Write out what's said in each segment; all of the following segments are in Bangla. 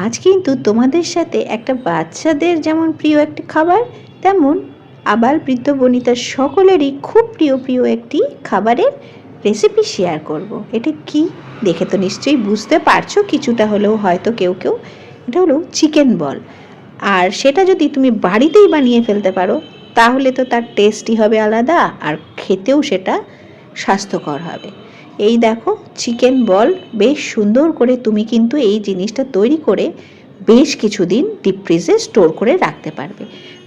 আজ কিন্তু তোমাদের সাথে একটা বাচ্চাদের যেমন প্রিয় একটি খাবার, তেমন আবার বৃদ্ধ বনিতার সকলেরই খুব প্রিয় প্রিয় একটি খাবারের রেসিপি শেয়ার করব। এটা কি? দেখে তো নিশ্চয়ই বুঝতে পারছ, কিছুটা হলেও হয়তো কেউ কেউ। এটা হলো চিকেন বল আর সেটা যদি তুমি বাড়িতেই বানিয়ে ফেলতে পারো, তাহলে তো তার টেস্টই হবে আলাদা, আর খেতেও সেটা স্বাস্থ্যকর হবে। এই দেখো চিকেন বল বেশ সুন্দর করে তুমি কিন্তু এই জিনিসটা তৈরি করে বেশ কিছুদিন ডিপ ফ্রিজে স্টোর করে রাখতে পারবে।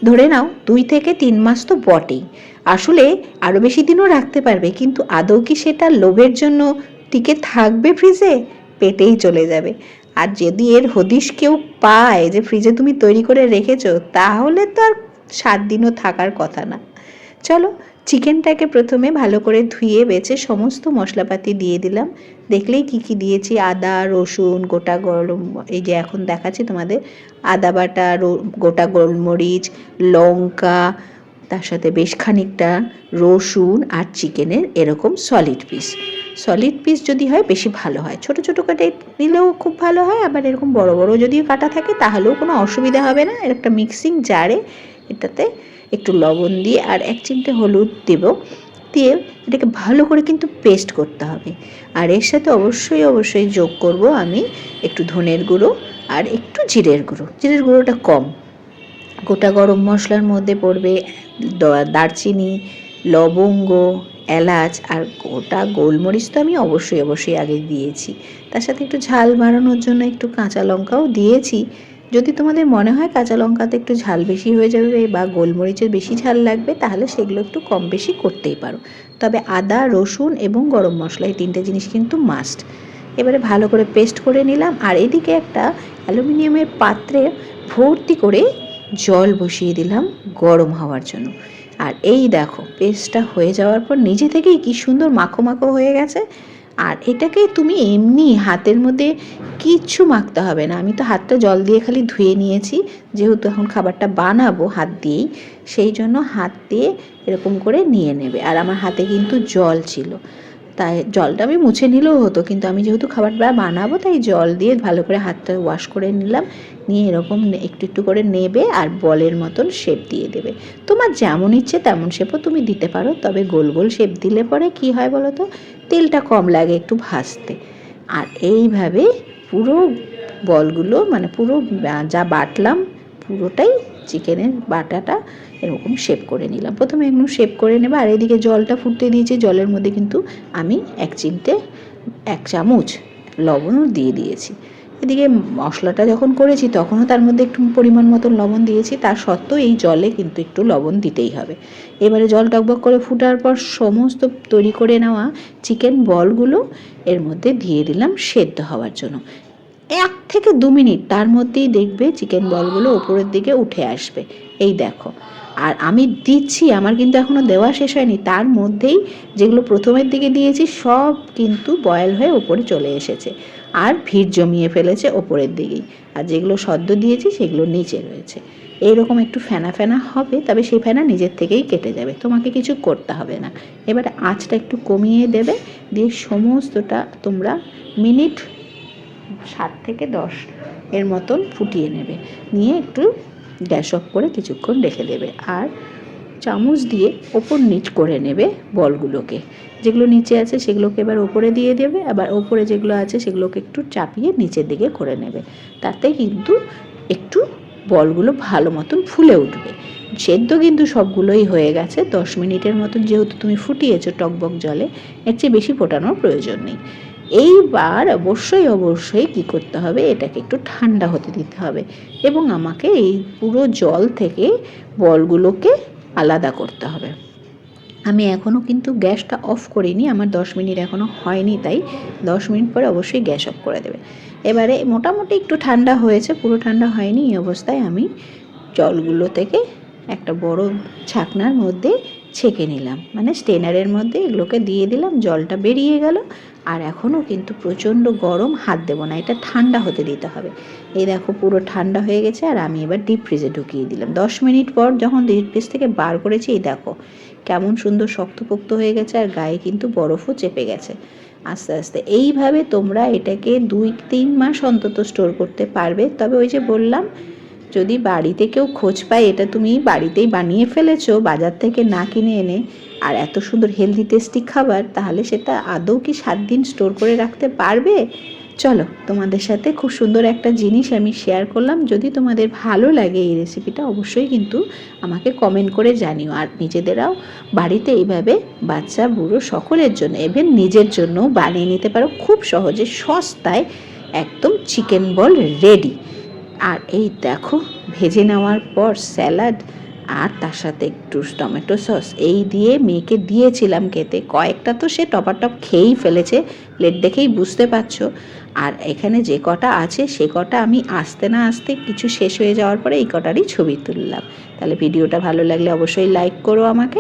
ধরে নাও, দুই থেকে তিন মাস তো বটেই। আসলে আরও বেশি দিনও রাখতে পারবে, কিন্তু আদৌ কি সেটা লোভের জন্য টিকে থাকবে ফ্রিজে পেটেই চলে যাবে। আর যদি এর হদিশ কেউ পায় যে ফ্রিজে তুমি তৈরি করে রেখেছো, তাহলে তো আর সাত দিনও থাকার কথা না। চলো চিকেনটাকে প্রথমে ভালো করে ধুয়ে বেছে সমস্ত মশলাপাতি দিয়ে দিলাম। দেখলেই কি কি দিয়েছি? আদা, রসুন, গোটা গরম, এই যে এখন দেখাচ্ছি তোমাদের, আদা বাটা গোটা গোলমরিচ, লঙ্কা, তার সাথে বেশ খানিকটা রসুন আর চিকেনের এরকম সলিড পিস সলিড পিস যদি হয় বেশি ভালো হয়। ছোট ছোট কাটে নিলেও খুব ভালো হয়, আবার এরকম বড় বড় যদি কাটা থাকে, তাহলেও কোনো অসুবিধা হবে না। একটা মিক্সিং জারে এটাতে একটু লবণ দিয়ে আর এক চিমটে হলুদ দেব। দিয়ে এটাকে ভালো করে কিন্তু পেস্ট করতে হবে। আর এর সাথে অবশ্যই অবশ্যই যোগ করব আমি একটু ধনের গুঁড়ো আর একটু জিরের গুঁড়ো। জিরের গুঁড়োটা কম। গোটা গরম মশলার মধ্যে পড়বে দারচিনি, লবঙ্গ, এলাচ আর গোটা গোলমরিচ তো আমি অবশ্যই অবশ্যই আগে দিয়েছি। তার সাথে একটু ঝাল বাড়ানোর জন্য একটু কাঁচা লঙ্কাও দিয়েছি। যদি তোমাদের মনে হয় কাঁচা লঙ্কাতে একটু ঝাল বেশি হয়ে যাবে বা গোলমরিচের বেশি ঝাল লাগবে, তাহলে সেগুলো একটু কম বেশি করতেই পারো। তবে আদা, রসুন এবং গরম মশলা এই তিনটে জিনিস কিন্তু মাস্ট এবারে ভালো করে পেস্ট করে নিলাম আর এদিকে একটা অ্যালুমিনিয়ামের পাত্রে ভর্তি করে জল বসিয়ে দিলাম গরম হওয়ার জন্য। আর এই দেখো পেস্টটা হয়ে যাওয়ার পর নিজে থেকেই কি সুন্দর মাখো মাখো হয়ে গেছে। আর এটাকে তুমি এমনি হাতের মধ্যে কিচ্ছু মাখতে হবে না। আমি তো হাতটা জল দিয়ে খালি ধুয়ে নিয়েছি। যেহেতু এখন খাবারটা বানাবো হাত দিয়েই, সেই জন্য হাত দিয়ে এরকম করে নিয়ে নেবে। আর আমার হাতে কিন্তু জল ছিল। তাই জলটা আমি মুছে নিলেও হতো। কিন্তু আমি যেহেতু খাবারটা বানাবো, তাই জল দিয়ে ভালো করে হাতটা ওয়াশ করে নিলাম। নিয়ে এরকম একটু একটু করে নেবে আর বলের মতন শেপ দিয়ে দেবে। তোমার যেমন ইচ্ছে তেমন শেপও তুমি দিতে পারো। তবে গোল গোল শেপ দিলে পরে কি হয় বলো তো? তেলটা কম লাগে একটু ভাজতে। আর এইভাবে পুরো বলগুলো মানে পুরো যা বাটলাম, পুরোটাই চিকেনের বাটাটা এরকম শেপ করে নিলাম। প্রথমে একদম শেপ করে নেব, আর এদিকে জলটা ফুটতে দিয়েছি, জলের মধ্যে কিন্তু আমি এক চিমটে এক চামচ লবণও দিয়ে দিয়েছি। এদিকে মশলাটা যখন করেছি, তখনও তার মধ্যে একটু পরিমাণ মতন লবণ দিয়েছি। তার সত্ত্বেও এই জলে কিন্তু একটু লবণ দিতেই হবে। এবারে জল টকবক করে ফুটার পর সমস্ত তৈরি করে নেওয়া চিকেন বলগুলো এর মধ্যে দিয়ে দিলাম সেদ্ধ হওয়ার জন্য। এক থেকে দু মিনিট তার মধ্যেই দেখবে চিকেন বলগুলো ওপরের দিকে উঠে আসবে। এই দেখো। আর আমি দিচ্ছি, আমার কিন্তু এখনও দেওয়া শেষ হয়নি। তার মধ্যেই যেগুলো প্রথমের দিকে দিয়েছি, সব কিন্তু বয়েল হয়ে ওপরে চলে এসেছে। আর ভিড় জমিয়ে ফেলেছে ওপরের দিকেই। আর যেগুলো সদ্য দিয়েছি, সেগুলো নিচে রয়েছে। এইরকম একটু ফেনা ফেনা হবে, তবে সেই ফেনা নিজের থেকেই কেটে যাবে। তোমাকে কিছু করতে হবে না। এবারে আঁচটা একটু কমিয়ে দেবে। দিয়ে সমস্তটা তোমরা মিনিট সাত থেকে দশ এর মতন ফুটিয়ে নেবে। নিয়ে একটু গ্যাস অফ করে কিছুক্ষণ রেখে দেবে। আর চামচ দিয়ে ওপর নিচ করে নেবে বলগুলোকে। যেগুলো নিচে আছে সেগুলোকে এবার ওপরে দিয়ে দেবে, আবার ওপরে যেগুলো আছে সেগুলোকে একটু চাপিয়ে নিচের দিকে করে নেবে। তাতে কিন্তু একটু বলগুলো ভালো মতন ফুলে উঠবে। সেদ্ধ কিন্তু সবগুলোই হয়ে গেছে। দশ মিনিটের মতন যেহেতু তুমি ফুটিয়েছো টকবক জলে, এর চেয়ে বেশি ফোটানোর প্রয়োজন নেই। এইবার অবশ্যই অবশ্যই কি করতে হবে, এটাকে একটু ঠান্ডা হতে দিতে হবে। এবং আমাকে এই পুরো জল থেকে বলগুলোকে আলাদা করতে হবে। আমি এখনও কিন্তু গ্যাসটা অফ করিনি, আমার দশ মিনিট এখনও হয়নি, তাই দশ মিনিট পরে অবশ্যই গ্যাস অফ করে দেবে। এবারে মোটামুটি একটু ঠান্ডা হয়েছে, পুরো ঠান্ডা হয়নি এই অবস্থায় আমি জলগুলো থেকে একটা বড় ছাকনার মধ্যে ছেঁকে নিলাম। মানে স্টেনারের মধ্যে এগুলোকে দিয়ে দিলাম, জলটা বেরিয়ে গেল। আর এখনও কিন্তু প্রচণ্ড গরম, হাত দেবো না, এটা ঠান্ডা হতে দিতে হবে। এই দেখো পুরো ঠান্ডা হয়ে গেছে, আর আমি এবার ডিপ ফ্রিজে ঢুকিয়ে দিলাম। দশ মিনিট পর যখন ডিপ ফ্রিজ থেকে বার করেছি, এই দেখো কেমন সুন্দর শক্তপোক্ত হয়ে গেছে, আর গায়ে কিন্তু বরফও চেপে গেছে। আস্তে আস্তে এইভাবে তোমরা এটাকে দুই তিন মাস অন্তত স্টোর করতে পারবে। তবে ওই যে বললাম যদি বাড়িতে কেউ খোঁজ পায়, এটা তুমি বাড়িতেই বানিয়ে ফেলেছো, বাজার থেকে না কিনে এনে। আর এত সুন্দর হেলদি টেস্টি খাবার, তাহলে সেটা আদৌ কি সাত দিন স্টোর করে রাখতে পারবে? চলো, তোমাদের সাথে খুব সুন্দর একটা জিনিস আমি শেয়ার করলাম। যদি তোমাদের ভালো লাগে এই রেসিপিটা অবশ্যই কিন্তু আমাকে কমেন্ট করে জানিও। আর নিজেদেরাও বাড়িতে এইভাবে বাচ্চা, বুড়ো সকলের জন্য এভেন নিজের জন্য বানিয়ে নিতে পারো। খুব সহজে সস্তায় একদম চিকেন বল রেডি আর এই দেখো, ভেজে নেওয়ার পর স্যালাড আর তার সাথে একটু টমেটো সস। এই দিয়ে মেয়েকে দিয়েছিলাম খেতে। কয়েকটা তো সে টপাটপ খেয়েই ফেলেছে প্লেট দেখেই বুঝতে পারছ। আর এখানে যে কটা আছে, সে কটা আমি আসতে না আসতে কিছু শেষ হয়ে যাওয়ার পরে এই কটারই ছবি তুললাম। তাহলে ভিডিওটা ভালো লাগলে অবশ্যই লাইক করো আমাকে।